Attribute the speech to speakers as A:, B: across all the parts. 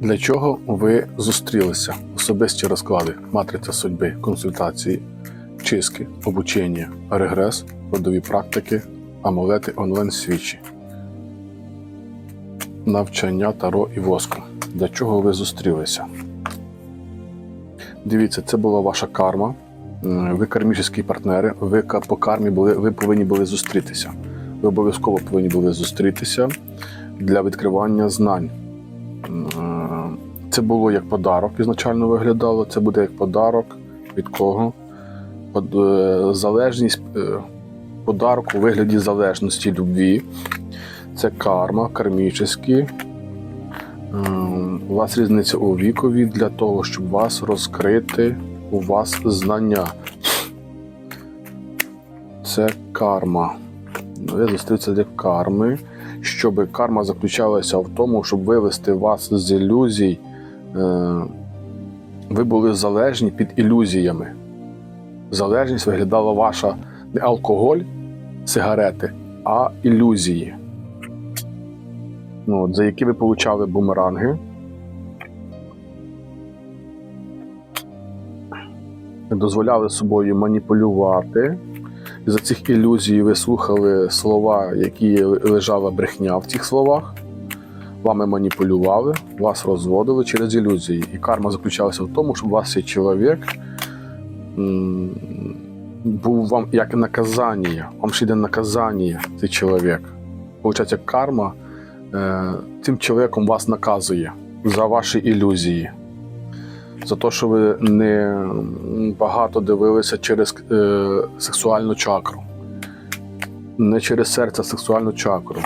A: Для чого ви зустрілися? Особисті розклади, матриця судьби, консультації, чистки, обучення, регрес, родові практики, амулети онлайн свічі, навчання таро і воску. Для чого ви зустрілися? Дивіться, це була ваша карма. Ви кармічні партнери. Ви по кармі були, ви повинні були зустрітися. Ви обов'язково повинні були зустрітися для відкривання знань. Це було як подарок, ізначально виглядало. Це буде як подарок від кого? Е, Залежність, е, подарок у вигляді залежності любві. Це карма, кармічні. Ем, У вас різниця у вікові для того, щоб вас розкрити у вас знання. Це карма. Ви зустріться для карми, щоб карма заключалася в тому, щоб вивести вас з ілюзій. Е, Ви були залежні під ілюзіями. Залежність виглядала ваша не алкоголь, сигарети, а ілюзії. Ну, от, за які ви получали бумеранги. Дозволяли собою маніпулювати. За цих ілюзій ви слухали слова, які лежала брехня в цих словах. Вами маніпулювали, вас розводили через ілюзії. І карма заключалася в тому, щоб вас цей чоловік був вам як наказання. Вам ще йде наказання, цей чоловік. Получається, карма е, тим чоловіком вас наказує за ваші ілюзії. За те, що ви не багато дивилися через е, сексуальну чакру, не через серце, а сексуальну чакру.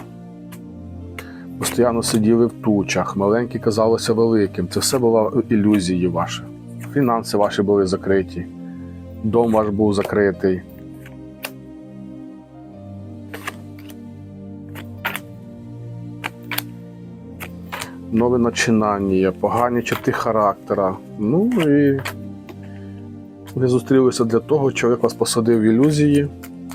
A: Постоянно сиділи в тучах, маленькі казалося великим. Це все були ілюзії ваші. Фінанси ваші були закриті, дом ваш був закритий. Нове начинання, погані черти характера. Ну і ви зустрілися для того, чоловік вас посадив в ілюзії,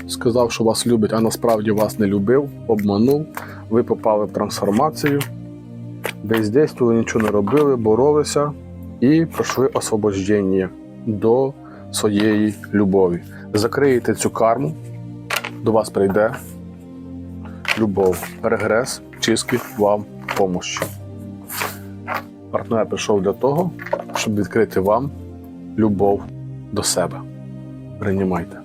A: сказав, що вас любить, а насправді вас не любив, обманув. Ви попали в трансформацію, бездействували, нічого не робили, боролися і пройшли освобождення до своєї любові. Закриєте цю карму, до вас прийде любов, регрес, чистки вам помощі. Партнер прийшов для того, щоб відкрити вам любов до себе. Приймайте.